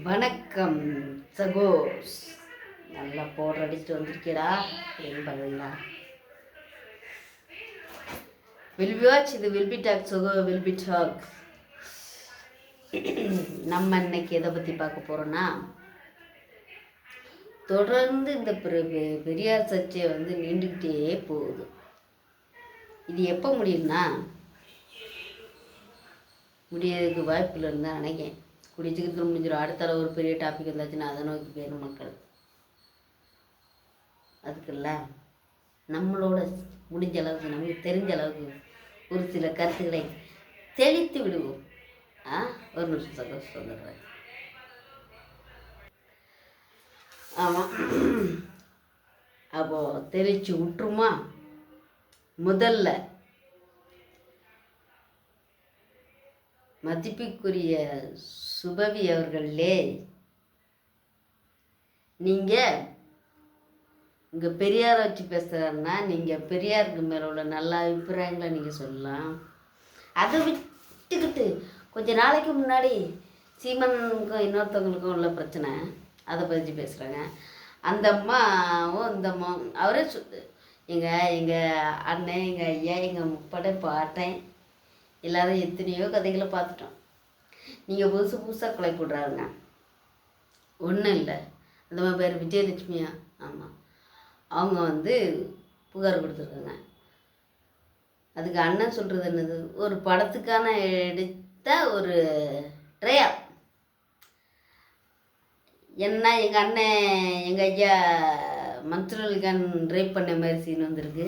வணக்கம் சகோஸ். நல்லா போடுற அடிச்சுட்டு வந்திருக்கீடா. என்பதுங்களா வில் பி வாட்ச் இது வில் பி டாக் சகோ வில் பி டாக் நம்ம இன்னைக்கு எதை பற்றி பார்க்க போகிறோன்னா தொடர்ந்து இந்த பெரியார் சர்ச்சை வந்து நீண்டுக்கிட்டே போகுது. இது எப்போ முடியும்னா முடியறதுக்கு வாய்ப்பு இல்லைன்னு தான் நினைக்கிறேன். கூடிய சீக்கிரத்தில் முடிஞ்சிடும். அடுத்த ஒரு பெரிய டாபிக் இருந்தாச்சுன்னா அதை நோக்கி போயிடும் மக்கள். அதுக்குல்ல நம்மளோட முடிஞ்ச அளவுக்கு நமக்கு தெரிஞ்ச அளவுக்கு ஒரு சில கருத்துக்களை தெளித்து விடுவோம். ஆ ஒரு நிமிஷம் சந்தோஷம் வந்துடுறேன். ஆமாம் அப்போது தெளித்து விட்டுருமா முதல்ல மதிப்புக்குரிய சுபவி அவர்களே நீங்கள் இங்கே பெரியாரை வச்சு பேசுகிறாருன்னா நீங்கள் பெரியாருக்கு மேலே உள்ள நல்ல அபிப்பிராயங்களை நீங்கள் சொல்லலாம். அதை விட்டுக்கிட்டு கொஞ்ச நாளைக்கு முன்னாடி சீமனுக்கும் இன்னொருத்தவங்களுக்கும் உள்ள பிரச்சனை அதை பற்றி பேசுகிறாங்க அந்த அம்மாவும் இந்த அம்மாவும் அவரே சொ எங்கள் எங்கள் அண்ணன் எங்கள் ஐயா எங்கள் முப்படை பாட்டேன். இல்லாத எத்தனையோ கதைகளை பார்த்துட்டோம். நீங்கள் புதுசு புதுசாக கொலை போடுறாருங்க. ஒன்றும் இல்லை. அந்த மாதிரி பேர் விஜயலட்சுமியா? ஆமாம் அவங்க வந்து புகார் கொடுத்துருக்காங்க. அதுக்கு அண்ணன் சொல்கிறது என்னது? ஒரு படத்துக்கான எடுத்த ஒரு ட்ரையா என்ன எங்கள் அண்ணன் எங்கள் ஐயா மன்சூர் அலிகான் ரேப் பண்ண மாதிரி சீன் வந்திருக்கு.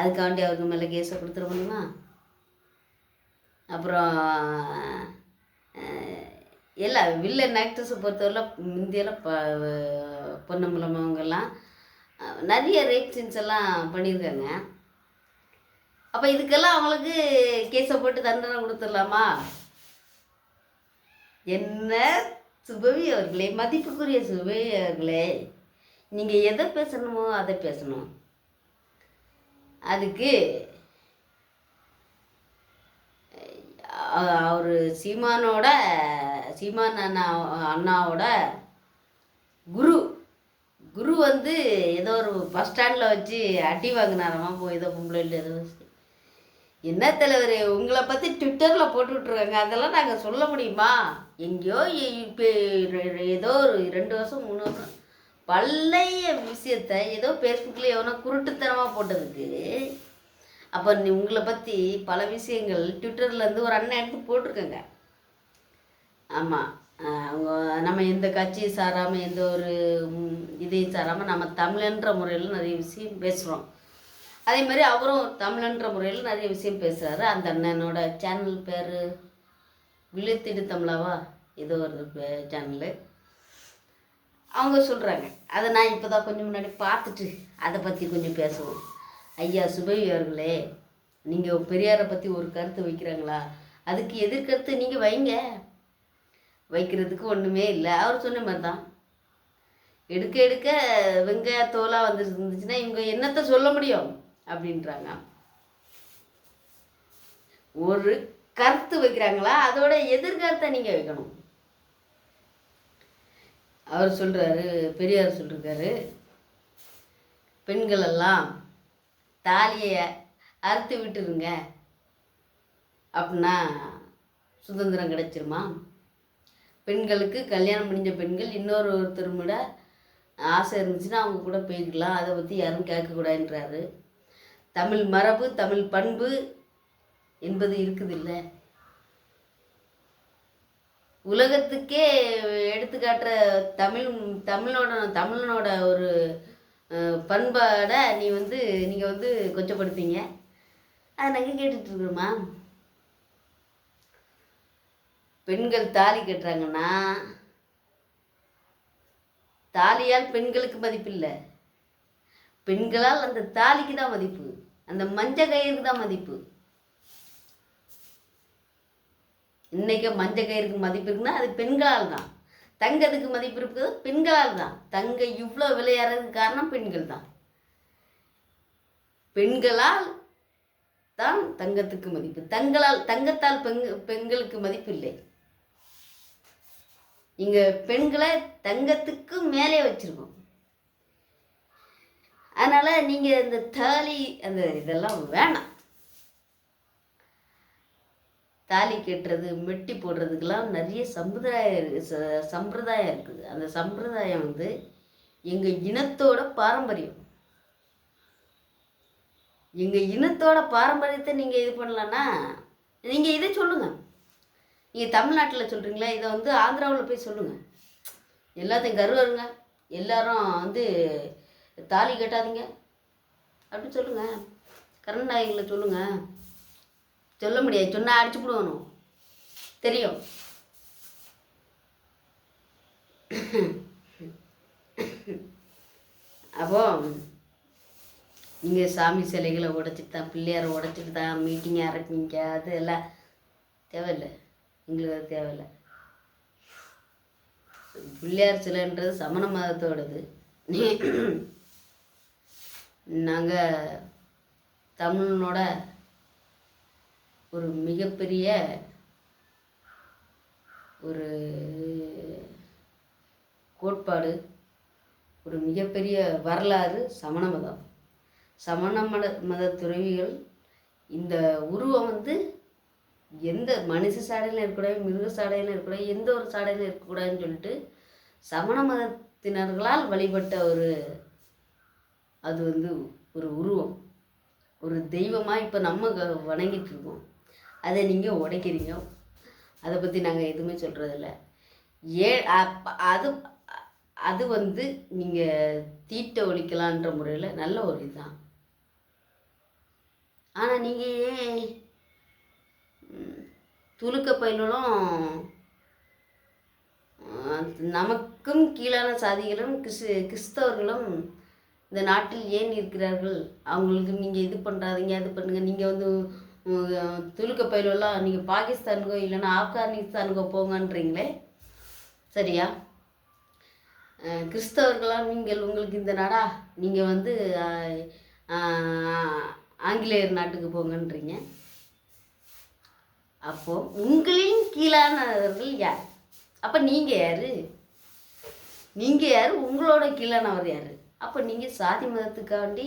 அதுக்காண்டி அவருக்கு மேலே கேஸை கொடுத்துட முடியுமா? அப்புறம் எல்லா வில்லன் ஆக்டர்ஸை பொறுத்தவரை முந்தியெல்லாம் ப பொன்னம்பலம் அவங்கெல்லாம் நிறைய ரேப் சீன்ஸ் எல்லாம் பண்ணியிருக்காங்க. அப்போ இதுக்கெல்லாம் அவங்களுக்கு கேஸை போட்டு தண்டனை கொடுத்துடலாமா? என்ன? சுபவி அவர்களே மதிப்புக்குரிய சுபவி அவர்களே நீங்கள் எதை பேசணுமோ அதை பேசணும். அதுக்கு அவர் சீமானோட சீமான் அண்ணா அண்ணாவோட குரு. குரு வந்து ஏதோ ஒரு பஸ் ஸ்டாண்டில் வச்சு அடி வாங்கினாராமா. போய் ஏதோ பொம்பளையில் ஏதோ என்ன தலைவர் உங்களை பற்றி ட்விட்டரில் போட்டு விட்ருக்காங்க அதெல்லாம் நாங்கள் சொல்ல முடியுமா? எங்கேயோ இப்போ ஏதோ ஒரு ரெண்டு வருஷம் மூணு வருஷம். பழைய விஷயத்த ஏதோ ஃபேஸ்புக்கில் எவனோ குருட்டுத்தனமாக போட்டதுக்கு அப்போ நீ உங்களை பற்றி பல விஷயங்கள் ட்விட்டர்லேருந்து ஒரு அண்ணன் எடுத்து போட்டிருக்கேங்க. ஆமாம் அவங்க நம்ம எந்த கட்சியும் சாராமல் எந்த ஒரு இதையும் சாராமல் நம்ம தமிழன்ற முறையில் நிறைய விஷயம் பேசுகிறோம் அதே மாதிரி அவரும் தமிழன்ற முறையில் நிறைய விஷயம் பேசுகிறாரு அந்த அண்ணனோட சேனல் பேர் விழுத்திடு தமிழாவா? ஏதோ ஒரு சேனலு அவங்க சொல்கிறாங்க அதை நான் இப்போ தான் கொஞ்சம் முன்னாடி பார்த்துட்டு அதை பற்றி கொஞ்சம் பேசுவோம். ஐயா சுபவி அவர்களே நீங்கள் பெரியாரை பற்றி ஒரு கருத்து வைக்கிறாங்களா? அதுக்கு எதிர்கருத்து நீங்கள் வைங்க. வைக்கிறதுக்கு ஒன்றுமே இல்லை. அவர் சொன்ன மாதிரி தான் எடுக்க எடுக்க வெங்காய தோலாக வந்து இருந்துச்சுன்னா இவங்க என்னத்தை சொல்ல முடியும்? அப்படின்றாங்க. ஒரு கருத்து வைக்கிறாங்களா? அதோட எதிர்கருத்தை நீங்கள் வைக்கணும். அவர் சொல்கிறாரு பெரியார் சொல்லிருக்காரு பெண்களெல்லாம் தாலியை அறுத்து விட்டுருங்க. அப்படின்னா சுதந்திரம் கிடைச்சிருமா? பெண்களுக்கு கல்யாணம் முடிஞ்ச பெண்கள் இன்னொரு ஒருத்தர் விட ஆசை இருந்துச்சுன்னா அவங்க கூட போய்க்கலாம். அதை பற்றி யாரும் கேட்கக்கூடாதுன்றாரு. தமிழ் மரபு தமிழ் பண்பு என்பது இருக்குதில்ல. உலகத்துக்கே எடுத்துக்காட்டுற தமிழ் தமிழோட தமிழனோட ஒரு பண்பாடை நீ வந்து நீங்கள் வந்து கொச்சப்படுத்தீங்க. அதை நாங்கள் கேட்டுட்ருக்குறோம்மா பெண்கள் தாலி கட்டுறாங்கன்னா தாலியால் பெண்களுக்கு மதிப்பில்லை. பெண்களால் அந்த தாலிக்கு தான் மதிப்பு. அந்த மஞ்ச கயிறுக்கு தான் மதிப்பு. இன்னைக்கு மஞ்ச கயிறுக்கு மதிப்பு இருக்குன்னா அது பெண்களால் தான். தங்கத்துக்கு மதிப்பு இருக்குது பெண்களால் தான் தங்க இவ்வளோ விளையாடுறதுக்கு காரணம் பெண்கள் தான் பெண்களால் தான் தங்கத்துக்கு மதிப்பு. தங்களால் தங்கத்தால் பெண் பெண்களுக்கு மதிப்பு இல்லை. இங்கே பெண்களை தங்கத்துக்கு மேலே வச்சுருக்கோம். அதனால் நீங்கள் இந்த தாலி அந்த இதெல்லாம் வேணாம். தாலி கட்டுறது மெட்டி போடுறதுக்கெல்லாம் நிறைய சம்பிரதாயம் ச- சம்பிரதாயம் இருக்குது. அந்த சம்பிரதாயம் வந்து எங்கள் இனத்தோட பாரம்பரியம். எங்கள் இனத்தோட பாரம்பரியத்தை நீங்கள் இது பண்ணலன்னா நீங்கள் இதை சொல்லுங்கள் நீங்கள் தமிழ்நாட்டில் சொல்கிறீங்களா இதை வந்து ஆந்திராவில் போய் சொல்லுங்கள் எல்லாத்தையும் கருவருங்க. எல்லாரும் வந்து தாலி கட்டாதீங்க. அப்படின்னு சொல்லுங்கள் கருணாநாயகிகளை சொல்லுங்கள் சொல்ல முடியாது. சொன்னால் அடிச்சு விடுவணும் தெரியும். அப்போ நீங்கள் சாமி சிலைகளை உடைச்சிட்டு தான் பிள்ளையாரை உடைச்சிட்டு தான் மீட்டிங் அரட்டிங்க அது எல்லாம் தேவையில்லை. எங்களுக்கு அது தேவையில்லை. பிள்ளையார் சிலைன்றது சமண மதத்தோடது. நாங்கள் தமிழனோட ஒரு மிகப்பெரிய ஒரு கோட்பாடு ஒரு மிகப்பெரிய வரலாறு சமண மதம். சமண மத மத துறவிகள் இந்த உருவம் வந்து எந்த மனுஷ சாடையில் இருக்கக்கூடாது மிருக சாடையில் இருக்கக்கூடாது எந்த ஒரு சாடையில் இருக்கக்கூடாதுன்னு சொல்லிட்டு சமண மதத்தினர்களால் வழிபட்ட ஒரு அது வந்து ஒரு உருவம். ஒரு தெய்வமாக இப்போ நம்ம வணங்கிட்டு இருக்கோம். அதை நீங்கள் உடைக்கிறீங்க. அதை பற்றி நாங்கள் எதுவுமே சொல்கிறதில்ல ஏ அது அது வந்து நீங்கள் தீட்டை ஒழிக்கலான்ற முறையில் நல்ல ஒரு இதுதான். ஆனால் நீங்கள் ஏன் துலுக்க பயிலும் நமக்கும் கீழான சாதிகளும் கிறிஸ் கிறிஸ்தவர்களும் இந்த நாட்டில் ஏன் இருக்கிறார்கள்? அவங்களுக்கு நீங்கள் இது பண்ணுறாதீங்க அது பண்ணுங்கள் நீங்கள் வந்து துலுக்க பயிலெல்லாம் நீங்கள் பாகிஸ்தானுக்கோ இல்லைன்னா ஆப்கானிஸ்தானுக்கோ போங்கன்றீங்களே? சரியா? கிறிஸ்தவர்களாக நீங்கள் உங்களுக்கு இந்த நாடா? நீங்கள் வந்து ஆங்கிலேயர் நாட்டுக்கு போங்கன்றீங்க. அப்போ உங்களின் கீழானவர்கள் யார்? அப்போ நீங்கள் யார்? நீங்கள் யார்? உங்களோட கீழானவர் யார்? அப்போ நீங்கள் சாதி மதத்துக்காண்டி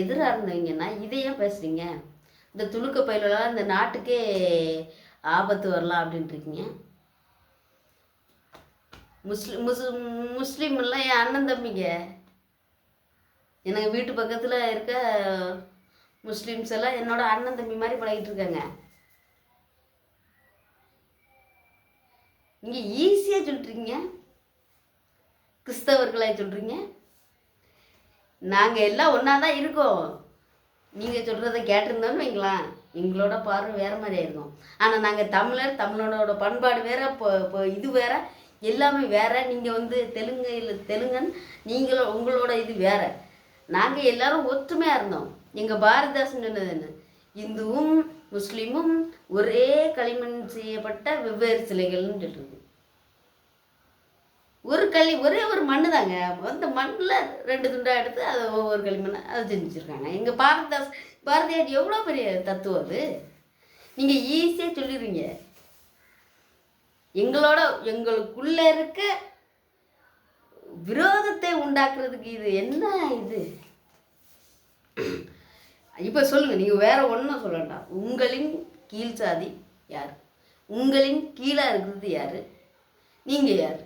எதிராக இருந்தவங்கன்னா இதையே பேசுகிறீங்க இந்த துணுக்க பயிலெல்லாம் இந்த நாட்டுக்கே ஆபத்து வரலாம் அப்படின்ட்டு இருக்கீங்க முஸ் முஸ்லீம் எல்லாம் என் அண்ணன் தம்பிங்க? எனக்கு வீட்டு பக்கத்தில் இருக்க முஸ்லீம்ஸ் எல்லாம் என்னோட அண்ணன் தம்பி மாதிரி பழகிட்டு இருக்காங்க நீங்கள் ஈஸியாக சொல்கிறீங்க கிறிஸ்தவர்களாக சொல்கிறீங்க நாங்கள் எல்லாம் ஒன்றா தான் இருக்கோம். நீங்கள் சொல்கிறத கேட்டிருந்தோம்னு வைங்களேன். எங்களோட பார்வை வேறு மாதிரி ஆயிருக்கும். ஆனால் நாங்கள் தமிழர் தமிழனோட பண்பாடு வேறு இப்போ இப்போ இது வேறு. எல்லாமே வேற. நீங்கள் வந்து தெலுங்கு இல்லை தெலுங்கன் நீங்களும் உங்களோட இது வேறு. நாங்கள் எல்லாரும் ஒற்றுமையாக இருந்தோம். எங்கள் பாரதிதாசன் சொன்னது என்ன? இந்துவும் முஸ்லீமும் ஒரே களிமண் செய்யப்பட்ட வெவ்வேறு சிலைகள்னு சொல்கிறது ஒரு களி ஒரே ஒரு மண்ணு தாங்க. அந்த மண்ணில் ரெண்டு துண்டாக எடுத்து அதை ஒவ்வொரு களிமண்ணை அதை செஞ்சுருக்காங்க எங்கள் பாரதிதாஸ் பாரதியார் எவ்வளோ பெரிய தத்துவம் அது? நீங்கள் ஈஸியாக சொல்லிடுறீங்க. எங்களோட எங்களுக்குள்ளே இருக்க விரோதத்தை உண்டாக்குறதுக்கு இது என்ன இது? இப்போ சொல்லுங்கள் நீங்கள் வேறு ஒன்றும் சொல்ல வேண்டாம். உங்களின் கீழ் சாதி யார்? உங்களின் கீழாக இருக்கிறது யார்? நீங்கள் யார்?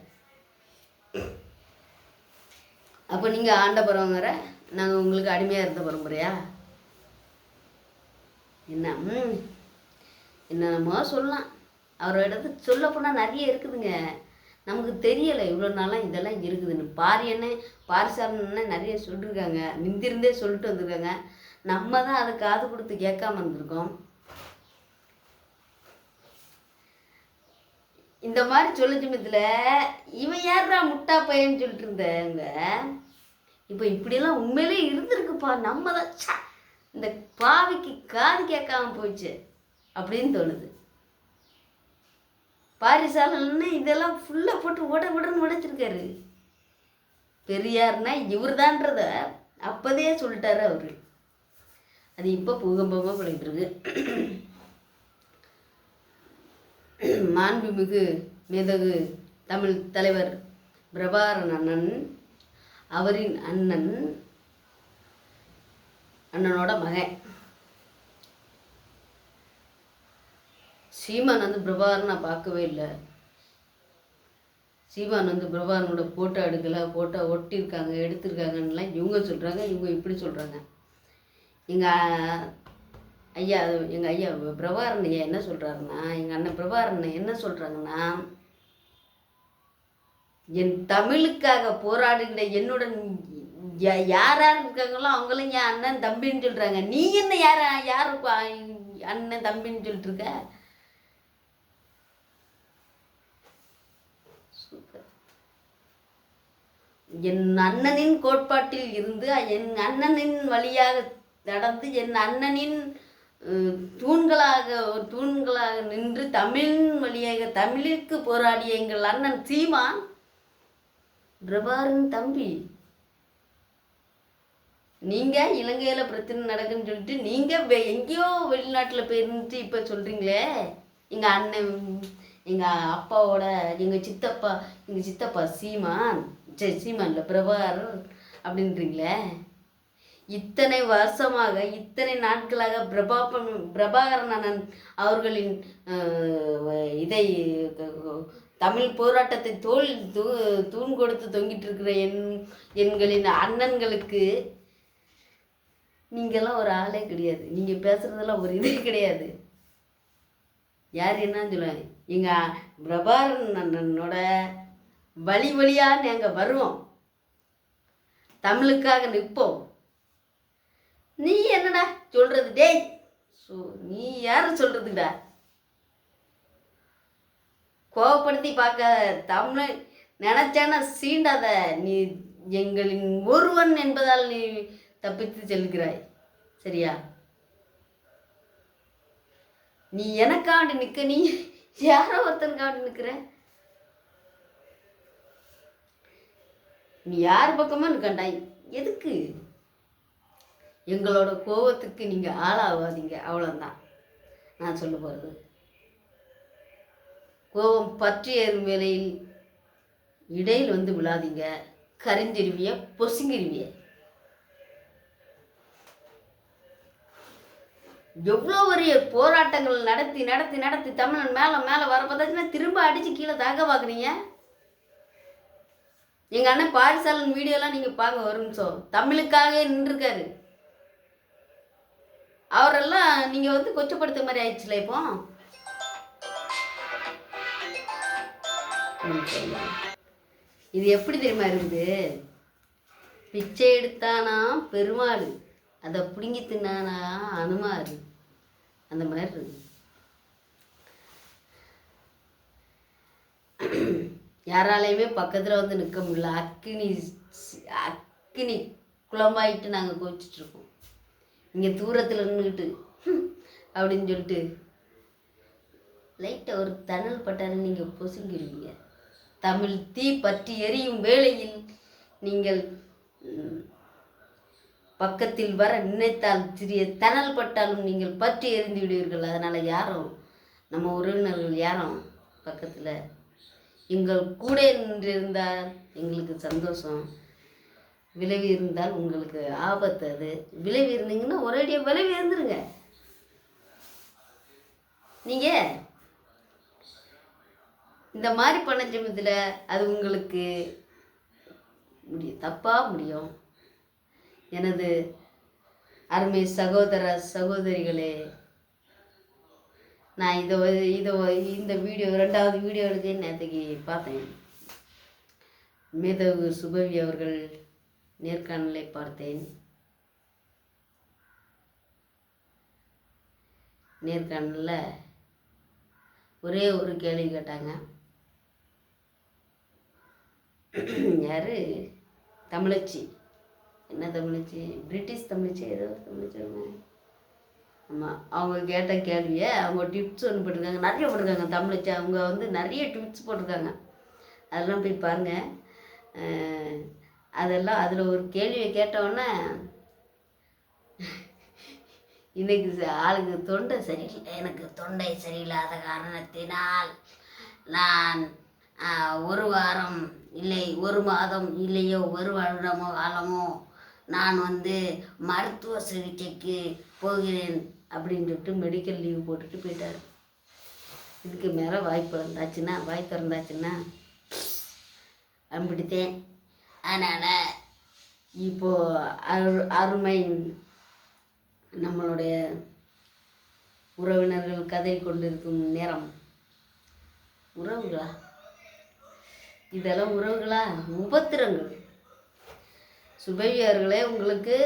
அப்போ நீங்கள் ஆண்ட பரம்பரை நாங்கள் உங்களுக்கு அடிமையாக இருந்த பரம்பரையா என்ன ம் என்னென்னமோ சொல்லலாம். அவரோட சொல்ல போனால் நிறைய இருக்குதுங்க. நமக்கு தெரியலை இவ்வளோ நாளாக இதெல்லாம் இருக்குதுன்னு. பாரியண்ணே பாரிசாரன்னு நிறைய சொல்லியிருக்காங்க நிந்திருந்தே சொல்லிட்டு வந்திருக்காங்க. நம்ம தான் அதை காது கொடுத்து கேட்காம இருந்திருக்கோம். இந்த மாதிரி சொல்ல சமயத்தில் இவன் யாரா முட்டா பையன்னு சொல்லிட்டு இருந்தவங்க இப்போ இப்படியெல்லாம் உண்மையிலே இருந்திருக்குப்பா. நம்ம தான் இந்த பாவிக்கு காது கேட்காம போச்சு அப்படின்னு தோணுது. பாரிசாலன்னு இதெல்லாம் ஃபுல்லாக போட்டு ஓட விடன்னு உடைச்சிருக்காரு. பெரியார்னா இவர்தான்றத அப்போதே சொல்லிட்டாரு அவரு. அது இப்போ பூகம்பமாக போயிட்டு இருக்கு. மாண்புமிகு மேதகு தமிழ் தலைவர் பிரபாகரன் அண்ணன் அவரின் அண்ணன் அண்ணனோட மகன். சீமான் வந்து பிரபாகரன் நான் பார்க்கவே இல்லை. சீமான் வந்து பிரபாகரனோட ஃபோட்டோ எடுக்கலை ஃபோட்டோ ஒட்டியிருக்காங்க எடுத்திருக்காங்கன்னுலாம் இவங்க சொல்கிறாங்க இவங்க இப்படி சொல்கிறாங்க எங்கள் ஐயா எங்கள் ஐயா பிரபாகரன் ஐயா என்ன சொல்கிறாருன்னா எங்கள் அண்ணன் பிரபாகரன் என்ன சொல்கிறாங்கன்னா என் தமிழுக்காக போராடுகிற என்னுடன் யார் யார் இருக்காங்களோ அவங்களும் என் அண்ணன் தம்பின்னு சொல்கிறாங்க நீ என்ன யார் யார் அண்ணன் தம்பின்னு சொல்லிட்டு இருக்க என் அண்ணனின் கோட்பாட்டில் இருந்து என் அண்ணனின் வழியாக நடந்து என் அண்ணனின் தூண்களாக தூண்களாக நின்று தமிழின் வழியாக தமிழுக்கு போராடிய எங்கள் அண்ணன் சீமான் பிரபாரன் தம்பி. நீங்க இலங்கையில பிரச்சனை நடக்குன்னு சொல்லிட்டு நீங்க வெ- எங்கேயோ வெளிநாட்டுல போயிருந்துட்டு இப்ப சொல்றீங்களே? எங்க அண்ணன் எங்க அப்பாவோட எங்க சித்தப்பா எங்க சித்தப்பா சீமான் சரி சீமான் இல்லை பிரபாகர் அப்படின்றீங்களே? இத்தனை வருஷமாக இத்தனை நாட்களாக பிரபாபன் பிரபாகரன் அண்ணன் அவர்களின் இதை தமிழ் போராட்டத்தை தோல் தூ தூண் கொடுத்து தொங்கிட்டு இருக்கிற என் எண்களின் அண்ணன்களுக்கு நீங்கெல்லாம் ஒரு ஆளே கிடையாது. நீங்கள் பேசுகிறதெல்லாம் ஒரு இதே கிடையாது. யார் என்னன்னு சொல்லுவாங்க. எங்கள் பிரபாரன் அண்ணனோட வழி வழியாக நாங்கள் வருவோம். தமிழுக்காக நிற்போம். நீ என்னடா சொல்றது? டேய் சோ நீ யாரு சொல்றதுடா? கோவப்படுத்தி பார்க்காத தமிழ் நினச்சேன்னா சீண்டாத நீ எங்களின் ஒருவன் என்பதால் நீ தப்பித்து செல்கிறாய். சரியா? நீ எனக்காண்டி நிற்க நீ யாரோ ஒருத்தனுக்காண்டி நிற்கிற நீ யார் பக்கமா நிற்கண்டாய். எதுக்கு? எங்களோட கோவத்துக்கு நீங்கள் ஆளாகாதீங்க அவ்வளோதான் நான் சொல்ல போகிறது கோபம் பற்றி ஏறும் வேலையில் இடையில் வந்து விழாதீங்க. கரிஞ்சிருவிய பொசுங்கிருவிய எவ்வளோ பெரிய போராட்டங்கள் நடத்தி நடத்தி நடத்தி தமிழன் மேலே மேலே வர பார்த்தாச்சுன்னா திரும்ப அடித்து கீழே தாக்க பார்க்குறீங்க எங்கள் அண்ணன் பாரிசாலன் வீடியோலாம் நீங்கள் பார்க்க ஒரு நிமிஷம் தமிழுக்காக நின்றுருக்காரு. அவரெல்லாம் நீங்கள் வந்து கொச்சப்படுத்த மாதிரி ஆயிடுச்சுல இப்போ? இது எப்படி தெரியுமா இருக்குது? பிச்சை எடுத்தானா பெருமாள். அதை பிடுங்கி தின்னானா அனுமார். அந்த மாதிரி இருக்கு யாராலையுமே பக்கத்தில் வந்து நிற்க முடியல. அக்கினி அக்கினி குழம்பாயிட்டு நாங்கள் கோச்சிட்ருக்கோம் இங்கே தூரத்தில் நின்றுக்கிட்டு அப்படின்னு சொல்லிட்டு லைட்டாக ஒரு தணல் பட்டாலும் நீங்கள் பொசுங்கிடுவீங்க. தமிழ் தீ பற்றி எரியும் வேளையில் நீங்கள் பக்கத்தில் வர நினைத்தால் சிறிய தணல் பட்டாலும் நீங்கள் பற்றி எரிந்து விடுவீர்கள். அதனால் யாரும் நம்ம உறவினர்கள் யாரும் பக்கத்தில் எங்கள் கூட நின்றிருந்தால் எங்களுக்கு சந்தோஷம். விளைவு இருந்தால் உங்களுக்கு ஆபத்து அது. விளைவு இருந்தீங்கன்னா ஒரேடியாக விளைவு இருந்துருங்க. நீங்கள் இந்த மாதிரி பண்ண சமயத்தில் அது உங்களுக்கு முடியும் தப்பாக முடியும். எனது அருமை சகோதர சகோதரிகளே நான் இதை இதை இந்த வீடியோ ரெண்டாவது வீடியோ எடுத்து நேற்றுக்கு பார்த்தேன். மேதகு சுபவி அவர்கள் நேர்காணலை பார்த்தேன். நேர்காணலில் ஒரே ஒரு கேள்வி கேட்டாங்க. யார்? தமிழச்சி. என்ன தமிழச்சி? பிரிட்டிஷ் தமிழச்சி ஏதோ ஒரு தமிழச்சி ஆமாம் அவங்க கேட்ட கேள்வியை அவங்க டிப்ஸ் ஒன்று போட்டிருக்காங்க. நிறைய போட்டிருக்காங்க தமிழச்சி. அவங்க வந்து நிறைய டிப்ஸ் போட்டிருக்காங்க. அதெல்லாம் போய் பாருங்கள் அதெல்லாம் அதில் ஒரு கேள்வியை கேட்டவுடனே இன்னைக்கு ஆளுக்கு தொண்டை சரியில்லை. எனக்கு தொண்டை சரியில்லாத காரணத்தினால் நான் ஒரு வாரம் இல்லை ஒரு மாதம் இல்லையோ ஒரு வருடமோ காலமோ நான் வந்து மருத்துவ சிகிச்சைக்கு போகிறேன் அப்படின்னு சொல்லிட்டு மெடிக்கல் லீவ் போட்டுட்டு போயிட்டார். இதுக்கு மேலே வாய்ப்பு இருந்தாச்சுன்னா வாய்ப்பு இருந்தாச்சுன்னா அம்பிடித்தேன். அதனால் இப்போது அரு அருமை நம்மளுடைய உறவினர்கள் கதை கொண்டிருக்கும் நேரம். உறவுகளா? இதெல்லாம் உறவுகளா உபத்திரங்கள் சுபவியர்களே உங்களுக்கு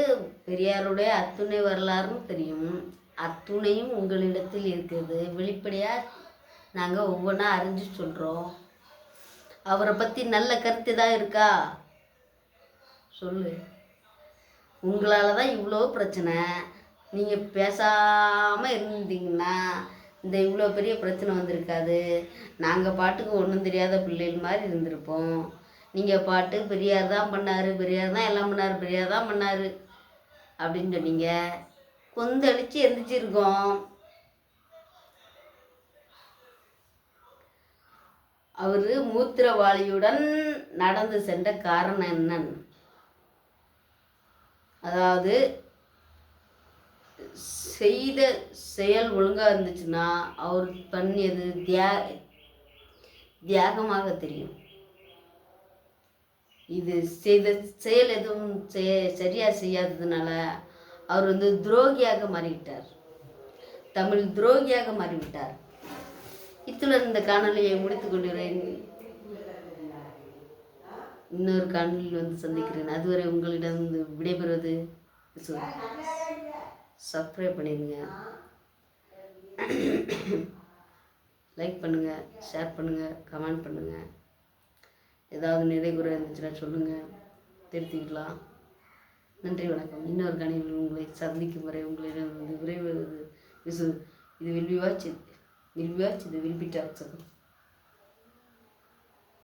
பெரியாருடைய அத்துணை வரலாறும் தெரியும். அத்துணையும் உங்களிடத்தில் இருக்கிறது. வெளிப்படையாக நாங்கள் ஒவ்வொன்றா அறிஞ்சு சொல்கிறோம் அவரை பற்றி நல்ல கருத்து தான் இருக்கா? சொல்லு. உங்களால் தான் இவ்வளோ பிரச்சனை. நீங்கள் பேசாமல் இருந்தீங்கன்னா இந்த இவ்வளோ பெரிய பிரச்சனை வந்திருக்காது. நாங்கள் பாட்டுக்கு ஒன்றும் தெரியாத பிள்ளைகள் மாதிரி இருந்திருப்போம். நீங்கள் பாட்டு பெரியார் தான் பண்ணார் பெரியார் தான் எல்லாம் பண்ணார் பெரியார் தான் பண்ணார் அப்படின்னு சொன்னீங்க. கொந்தளிச்சு எந்திரிச்சிருக்கோம். அவர் மூத்திரவாளியுடன் நடந்து சென்ற காரணம் என்னன்னு. அதாவது செய்த செயல் ஒழுங்காக இருந்துச்சுன்னா அவர் பண்ணியது தியா தியாகமாக தெரியும். இது செய்த செயல் எதுவும் செய்ய சரியாக செய்யாததுனால அவர் வந்து துரோகியாக மாறிவிட்டார். தமிழ் துரோகியாக மாறிவிட்டார். இத்துடன் இந்த காணொலியை முடித்துக் கொள்கிறேன். இன்னொரு காணொலியில் வந்து சந்திக்கிறேன். அதுவரை உங்களிடம் வந்து விடைபெறுவது சப்ஸ்கிரைப் பண்ணிடுங்க. லைக் பண்ணுங்கள் ஷேர் பண்ணுங்கள் கமெண்ட் பண்ணுங்கள் ஏதாவது நிறை குறை இருந்துச்சுன்னா சொல்லுங்கள் திருத்திக்கலாம் நன்றி வணக்கம். இன்னொரு கணிவில் உங்களை சந்திக்கும் வரை உங்களிடம் விரைவு இது will be watch will be watch இது வில் பி டாக்ஸ்